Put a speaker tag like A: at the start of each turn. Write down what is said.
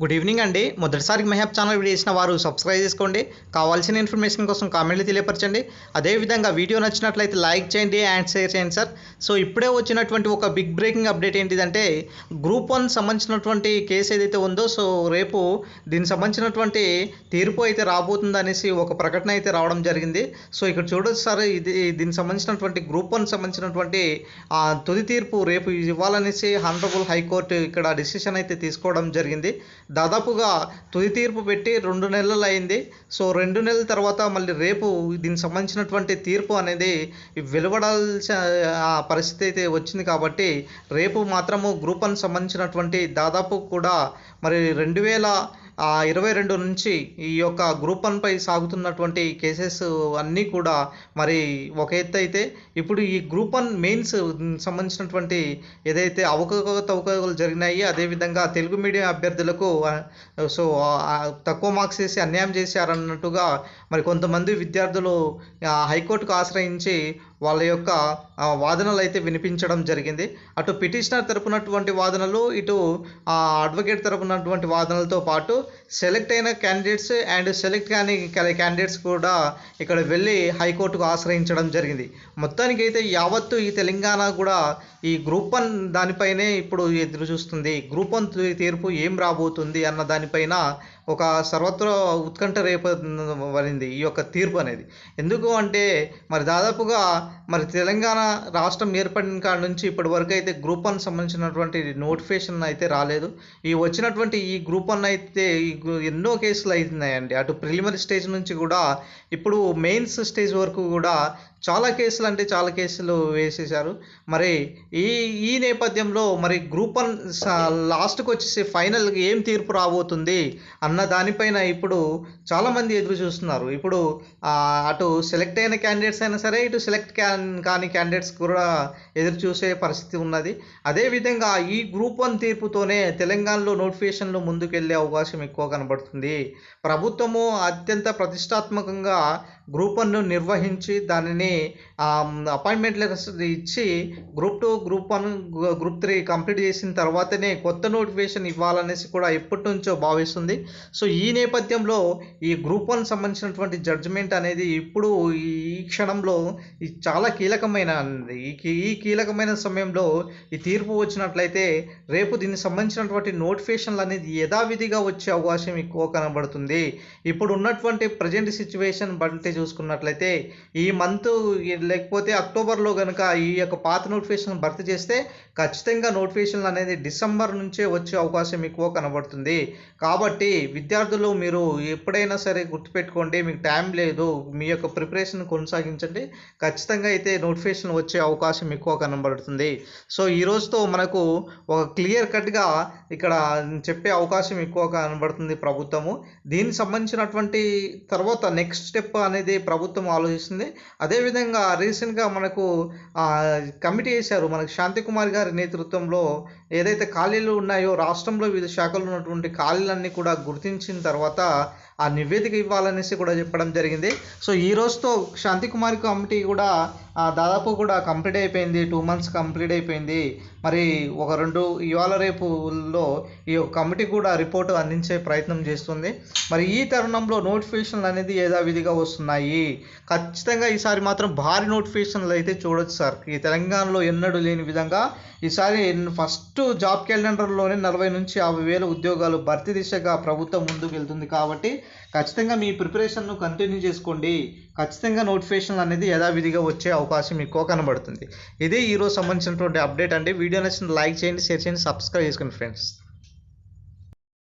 A: Good evening అండి. మొదటిసారి Mehab channel video చేసిన వారు సబ్స్క్రైబ్ చేసుకోండి. కావాల్సిన ఇన్ఫర్మేషన్ కోసం కామెంట్లు తెలియపరచండి. అదేవిధంగా వీడియో నచ్చినట్లయితే లైక్ చేయండి అండ్ షేర్ చేయండి సార్ సో ఇప్పుడే వచ్చినటువంటి ఒక బిగ్ బ్రేకింగ్ అప్డేట్ ఏంటిదంటే గ్రూప్ వన్ సంబంధించినటువంటి కేసు ఏదైతే ఉందో సో రేపు దీనికి సంబంధించినటువంటి తీర్పు అయితే రాబోతుంది అనేసి ఒక ప్రకటన అయితే రావడం జరిగింది. సో ఇక్కడ చూడొచ్చు సార్ ఇది దీనికి సంబంధించినటువంటి గ్రూప్ వన్ సంబంధించినటువంటి తుది తీర్పు రేపు ఇవ్వాలనేసి హానరబుల్ హైకోర్టు ఇక్కడ డిసిషన్ అయితే తీసుకోవడం జరిగింది. దాదాపుగా తుది తీర్పు పెట్టి రెండు నెలలు అయింది సో రెండు నెలల తర్వాత మళ్ళీ రేపు దీనికి సంబంధించినటువంటి తీర్పు అనేది వెలువడాల్సిన పరిస్థితి అయితే వచ్చింది కాబట్టి రేపు మాత్రము గ్రూప్ వన్ సంబంధించినటువంటి దాదాపు కూడా మరి రెండు వేల ఇరవై రెండు నుంచి ఈ యొక్క గ్రూప్ వన్పై సాగుతున్నటువంటి కేసెస్ అన్నీ కూడా మరి ఒక ఎత్తు అయితే ఇప్పుడు ఈ గ్రూప్ వన్ మెయిన్స్ సంబంధించినటువంటి ఏదైతే అవకతవకలు జరిగినాయి అదేవిధంగా తెలుగు మీడియం అభ్యర్థులకు సో తక్కువ మార్క్స్ వేసి అన్యాయం చేశారన్నట్టుగా మరి కొంతమంది విద్యార్థులు హైకోర్టుకు ఆశ్రయించి వాళ్ళ యొక్క వాదనలు అయితే వినిపించడం జరిగింది. అటు పిటిషనర్ తరపునటువంటి వాదనలు ఇటు ఆ, అడ్వకేట్ తరపునటువంటి వాదనలతో పాటు సెలెక్ట్ అయిన క్యాండిడేట్స్ అండ్ సెలెక్ట్ కాని క్యాండిడేట్స్ కూడా ఇక్కడ వెళ్ళి హైకోర్టుకు ఆశ్రయించడం జరిగింది. మొత్తానికి అయితే యావత్తు ఈ తెలంగాణ కూడా ఈ గ్రూప్ వన్ దానిపైనే ఇప్పుడు ఎదురు చూస్తుంది గ్రూప్ వన్ తీర్పు ఏం రాబోతుంది అన్న దానిపైన ఒక సర్వత్ర ఉత్కంఠ రేపడింది ఈ యొక్క తీర్పు అనేది ఎందుకు అంటే మరి దాదాపుగా మరి తెలంగాణ రాష్ట్రం ఏర్పడిన కాడ నుంచి ఇప్పటి వరకు అయితే గ్రూప్ వన్ సంబంధించినటువంటి నోటిఫికేషన్ అయితే రాలేదు. ఈ వచ్చినటువంటి ఈ గ్రూప్ వన్ అయితే ఎన్నో కేసులు అవుతున్నాయండి అటు ప్రిలిమినరీ స్టేజ్ నుంచి కూడా ఇప్పుడు మెయిన్స్ స్టేజ్ వరకు కూడా చాలా కేసులు అంటే చాలా కేసులు వేసేశారు. మరి ఈ ఈ నేపథ్యంలో మరి గ్రూప్ వన్ లాస్ట్కి వచ్చేసి ఫైనల్ ఏం తీర్పు రాబోతుంది అన్న దానిపైన ఇప్పుడు చాలామంది ఎదురు చూస్తున్నారు. ఇప్పుడు అటు సెలెక్ట్ అయిన క్యాండిడేట్స్ అయినా సరే ఇటు సెలెక్ట్ క్యాన్ కాని క్యాండిడేట్స్ కూడా ఎదురు చూసే పరిస్థితి ఉన్నది. అదేవిధంగా ఈ గ్రూప్ వన్ తీర్పుతోనే తెలంగాణలో నోటిఫికేషన్లు ముందుకెళ్ళే అవకాశం ఎక్కువ కనబడుతుంది. ప్రభుత్వము అత్యంత ప్రతిష్టాత్మకంగా గ్రూప్ వన్ను నిర్వహించి దానిని అపాయింట్మెంట్ లెటర్స్ ఇచ్చి group two group one group three complete చేసిన తర్వాతనే కొత్త నోటిఫికేషన్ ఇవ్వాలనేసి కూడా ఎప్పటి నుంచో భావిస్తుంది. సో ఈ నేపథ్యంలో ఈ గ్రూప్ వన్ సంబంధించినటువంటి జడ్జిమెంట్ అనేది ఇప్పుడు ఈ క్షణంలో చాలా కీలకమైన ఈ ఈ కీలకమైన సమయంలో ఈ తీర్పు వచ్చినట్లయితే రేపు దీనికి సంబంధించినటువంటి నోటిఫికేషన్లు అనేది యథావిధిగా వచ్చే అవకాశం ఎక్కువ కనబడుతుంది. ఇప్పుడు ఉన్నటువంటి ప్రజెంట్ సిచ్యువేషన్ బట్టి చూసుకున్నట్లయితే ఈ మంత్ లేకపోతే అక్టోబర్లో కనుక ఈ యొక్క పాత నోటిఫికేషన్ భర్తీ చేస్తే ఖచ్చితంగా నోటిఫికేషన్లు అనేది డిసెంబర్ నుంచే వచ్చే అవకాశం ఎక్కువ కనబడుతుంది. కాబట్టి విద్యార్థులు మీరు ఎప్పుడైనా సరే గుర్తుపెట్టుకోండి మీకు టైం లేదు మీ యొక్క ప్రిపరేషన్ కొనసాగించండి. ఖచ్చితంగా అయితే నోటిఫికేషన్ వచ్చే అవకాశం ఎక్కువ కనబడుతుంది. సో ఈ రోజుతో మనకు ఒక క్లియర్ కట్గా ఇక్కడ చెప్పే అవకాశం ఎక్కువ కనబడుతుంది ప్రభుత్వము. దీనికి సంబంధించినటువంటి తర్వాత నెక్స్ట్ స్టెప్ అనేది ప్రభుత్వం ఆలోచిస్తుంది. అదేవిధంగా రీసెంట్గా మనకు ఆ, కమిటీ వేశారు మనకు శాంతికుమార్ గారి నేతృత్వంలో ఏదైతే ఖాళీలు ఉన్నాయో రాష్ట్రంలో వివిధ శాఖలు ఉన్నటువంటి ఖాళీలన్నీ కూడా గుర్తించిన తర్వాత ఆ నివేదిక ఇవ్వాలనేసి కూడా చెప్పడం జరిగింది. సో ఈ రోజుతో శాంతికుమార్ కమిటీ కూడా దాదాపు కూడా కంప్లీట్ అయిపోయింది. టూ మంత్స్ కంప్లీట్ అయిపోయింది. మరి ఒక రెండు ఇవాళ రేపులో ఈ కమిటీ కూడా రిపోర్ట్ అందించే ప్రయత్నం చేస్తుంది. మరి ఈ తరుణంలో నోటిఫికేషన్లు అనేది యథావిధిగా వస్తున్నాయి. ఖచ్చితంగా ఈసారి మాత్రం భారీ నోటిఫికేషన్లు అయితే చూడొచ్చు సార్. ఈ తెలంగాణలో ఎన్నడూ లేని విధంగా ఈసారి ఫస్ట్ జాబ్ క్యాలెండర్లోనే నలభై నుంచి యాభై వేల ఉద్యోగాలు భర్తీ దిశగా ప్రభుత్వం ముందుకు వెళ్తుంది కాబట్టి ఖచ్చితంగా మీ ప్రిపరేషన్ను కంటిన్యూ చేసుకోండి. ఖచ్చితంగా నోటిఫికేషన్ అనేది యథావిధిగా వచ్చే అవకాశం ఎక్కువ కనబడుతుంది. ఇదే ఈరోజు సంబంధించినటువంటి అప్డేట్ అండి. వీడియో నచ్చిన లైక్ చేయండి షేర్ చేయండి సబ్స్క్రైబ్ చేసుకోండి ఫ్రెండ్స్.